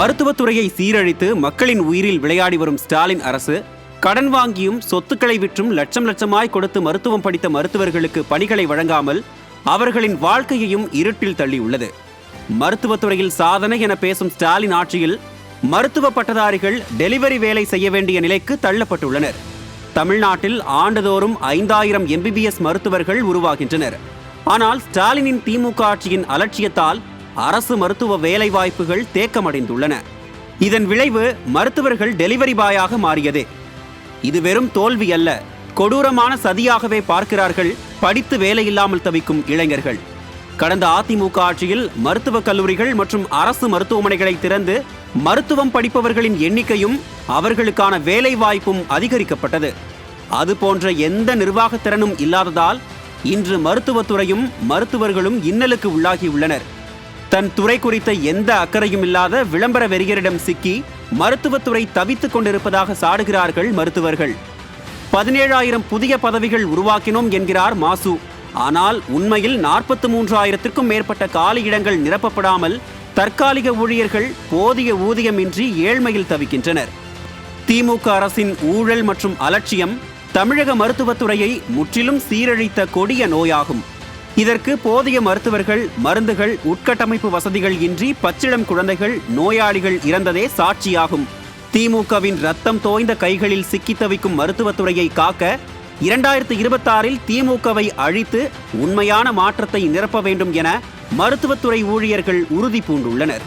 மருத்துவத்துறையை சீரழித்து மக்களின் உயிரில் விளையாடி வரும் ஸ்டாலின் அரசு கடன் வாங்கியும் சொத்துக்களை விற்றும் லட்சம் லட்சமாய் கொடுத்து மருத்துவம் படித்த மருத்துவர்களுக்கு பணிகளை வழங்காமல் அவர்களின் வாழ்க்கையையும் இருட்டில் தள்ளியுள்ளது. மருத்துவத்துறையில் சாதனை என பேசும் ஸ்டாலின் ஆட்சியில் மருத்துவ பட்டதாரிகள் டெலிவரி வேலை செய்ய வேண்டிய நிலைக்கு தள்ளப்பட்டுள்ளனர். தமிழ்நாட்டில் ஆண்டுதோறும் ஐந்தாயிரம் எம்பிபிஎஸ் மருத்துவர்கள் உருவாகின்றனர். ஆனால் ஸ்டாலினின் திமுக ஆட்சியின் அலட்சியத்தால் அரசு மருத்துவ வேலைவாய்ப்புகள் தேக்கமடைந்துள்ளன. இதன் விளைவு மருத்துவர்கள் டெலிவரி பாயாக மாறியது. இது வெறும் தோல்வி அல்ல கொடூரமான சதியாகவே பார்க்கிறார்கள் படித்து வேலையில்லாமல் தவிக்கும் இளைஞர்கள். கடந்த அதிமுக ஆட்சியில் மருத்துவக் கல்லூரிகள் மற்றும் அரசு மருத்துவமனைகளை திறந்து மருத்துவம் படிப்பவர்களின் எண்ணிக்கையும் அவர்களுக்கான வேலை வாய்ப்பும் அதிகரிக்கப்பட்டது. அது போன்ற எந்த நிர்வாகத் திறனும் இல்லாததால் இன்று மருத்துவத்துறையும் மருத்துவர்களும் இன்னலுக்கு உள்ளாகியுள்ளனர் தன் துறை குறித்த எந்த அக்கறையும் இல்லாத விளம்பர வெறியரிடம் சிக்கி மருத்துவத்துறை தவித்துக் கொண்டிருப்பதாக சாடுகிறார்கள் மருத்துவர்கள். பதினேழாயிரம் புதிய பதவிகள் உருவாக்கினோம் என்கிறார் மாசு. ஆனால் உண்மையில் நாற்பத்தி மூன்றாயிரத்திற்கும் மேற்பட்ட காலி இடங்கள் நிரப்பப்படாமல் தற்காலிக ஊழியர்கள் போதிய ஊதியமின்றி ஏழ்மையில் தவிக்கின்றனர். திமுக அரசின் ஊழல் மற்றும் அலட்சியம் தமிழக மருத்துவத்துறையை முற்றிலும் சீரழித்த கொடிய நோயாகும். இதற்கு போதிய மருத்துவர்கள் மருந்துகள் உட்கட்டமைப்பு வசதிகள் இன்றி பச்சிளம் குழந்தைகள் நோயாளிகள் இறந்ததே சாட்சியாகும். திமுகவின் ரத்தம் தோய்ந்த கைகளில் சிக்கித் தவிக்கும் மருத்துவத்துறையை காக்க இரண்டாயிரத்து இருபத்தாறில் திமுகவை அழித்து உண்மையான மாற்றத்தை நிரப்ப வேண்டும் என மருத்துவத்துறை ஊழியர்கள் உறுதி பூண்டுள்ளனர்.